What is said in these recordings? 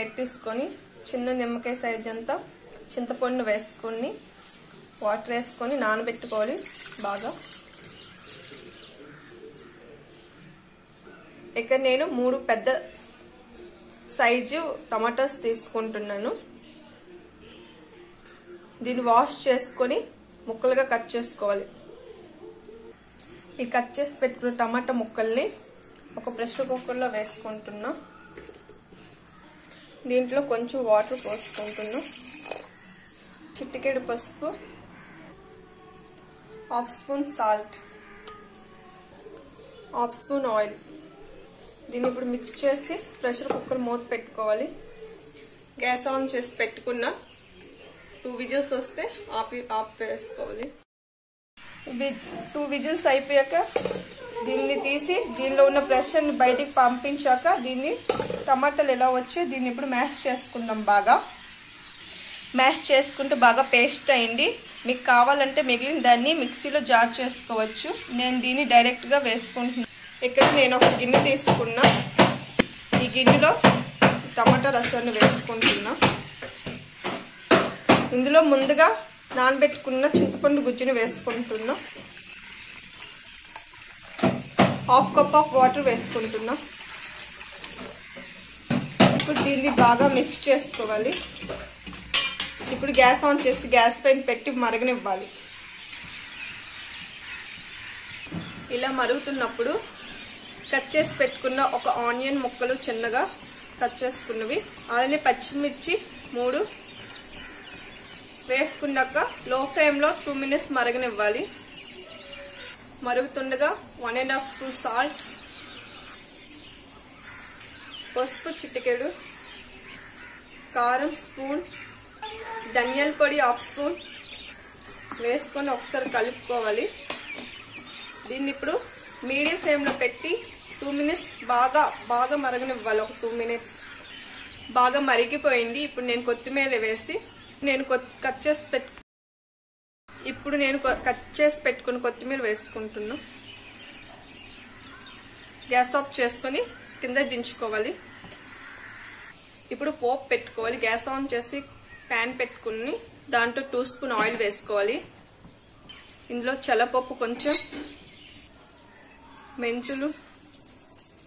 Plate తీసుకొని చిన్న నిమ్మకాయ సైజ్ అంతా చింతపండు వేసుకొని వాటర్ వేసుకొని నానబెట్టుకోవాలి బాగా. ఇక్కడ నేను మూడు పెద్ద సైజు టమాటాస్ తీసుకుంటున్నాను. దీన్ని వాష్ చేసుకొని ముక్కలుగా కట్ చేసుకోవాలి. ఈ కట్ చేసి పెట్టుకున్న టమాటా ముక్కల్ని ఒక ప్రెషర్ కుక్కర్లో వేసుకుంటున్నా. దీంట్లో కొంచెం వాటర్ పోసుకుంటున్నాం. చిట్టికెడు పసుపు half spoon salt half spoon oil. దీన్ని ఇప్పుడు మిక్స్ చేసి ప్రెషర్ కుక్కర్ మూత పెట్టుకోవాలి. గ్యాస్ ఆన్ చేసి పెట్టుకున్న టూ విజిల్స్ వస్తే ఆపి ఆఫ్ వేసుకోవాలి టూ విజిల్స్ అయిపోయాక దీన్ని తీసి దీనిలో ఉన్న ప్రెషర్ని బయటికి పంపించాక దీన్ని టమాటాలు ఎలా వచ్చి దీన్ని ఇప్పుడు మ్యాష్ చేసుకుందాం బాగా. మ్యాష్ చేసుకుంటే బాగా పేస్ట్ అయింది. మీకు కావాలంటే మిగిలిన దాన్ని మిక్సీలో జార్ చేసుకోవచ్చు. నేను దీన్ని డైరెక్ట్గా వేసుకుంటున్నాను ఇక్కడ నేను ఒక గిన్నె తీసుకున్నా. ఈ గిన్నెలో టమాటా రసాన్ని వేసుకుంటున్నా. ఇందులో ముందుగా నానబెట్టుకున్న చింతపండు గుజ్జుని వేసుకుంటున్నా. హాఫ్ కప్ ఆఫ్ వాటర్ వేసుకుంటున్నా. ఇప్పుడు దీన్ని బాగా మిక్స్ చేసుకోవాలి. ఇప్పుడు గ్యాస్ ఆన్ చేసి గ్యాస్ పైన పెట్టి మరగనివ్వాలి. ఇలా మరుగుతున్నప్పుడు కట్ చేసి పెట్టుకున్న ఒక ఆనియన్ ముక్కలు చిన్నగా కట్ చేసుకున్నవి. అలానే పచ్చిమిర్చి మూడు వేసుకున్నాక లో ఫ్లేమ్లో టూ మినిట్స్ మరగనివ్వాలి. మరుగుతుండగా one and half spoon salt పసుపు చిటికెడు కారం స్పూన్ ధనియాల పొడి హాఫ్ స్పూన్ వేసుకొని ఒకసారి కలుపుకోవాలి. దీన్ని ఇప్పుడు మీడియం ఫ్లేమ్లో పెట్టి టూ మినిట్స్ బాగా బాగా మరగనివ్వాలి. ఒక టూ మినిట్స్ బాగా మరిగిపోయింది. ఇప్పుడు నేను కొత్తిమీర వేసి నేను కట్ చేసి పెట్టు ఇప్పుడు నేను కట్ చేసి పెట్టుకుని కొత్తిమీర వేసుకుంటున్నా. గ్యాస్ ఆఫ్ చేసుకొని కింద దించుకోవాలి. ఇప్పుడు పోపు పెట్టుకోవాలి. గ్యాస్ ఆన్ చేసి ప్యాన్ పెట్టుకుని దాంట్లో టూ స్పూన్ ఆయిల్ వేసుకోవాలి. ఇందులో చల్లపప్పు కొంచెం మెంతులు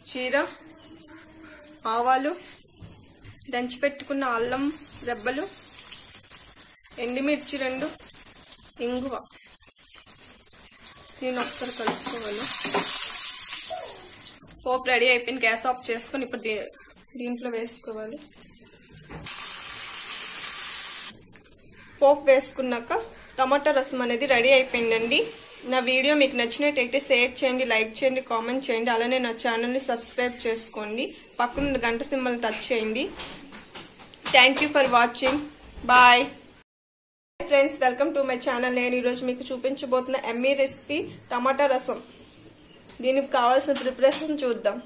చీర ఆవాలు దంచి పెట్టుకున్న అల్లం దెబ్బలు ఎండుమిర్చి రెండు ఇంగువ. నేను ఒకసారి కలుపుకోవాలి. పోపు రెడీ అయిపోయింది. గ్యాస్ ఆఫ్ చేసుకొని ఇప్పుడు దీంట్లో వేసుకోవాలి. పోపు వేసుకున్నాక టమాటా రసం అనేది రెడీ అయిపోయిందండి. నా వీడియో మీకు నచ్చినట్టయితే షేర్ చేయండి లైక్ చేయండి కామెంట్ చేయండి. అలానే నా ఛానల్ని సబ్స్క్రైబ్ చేసుకోండి. పక్కన గంట సింబల్ టచ్ చేయండి. Thank you for watching. Bye. Friends welcome to my channel. నేను ఈరోజు మీకు చూపించబోతున్న ఎమ్మీ రెసిపీ టమాటా రసం. దీనికి కావాల్సిన ప్రిపరేషన్ చూద్దాం.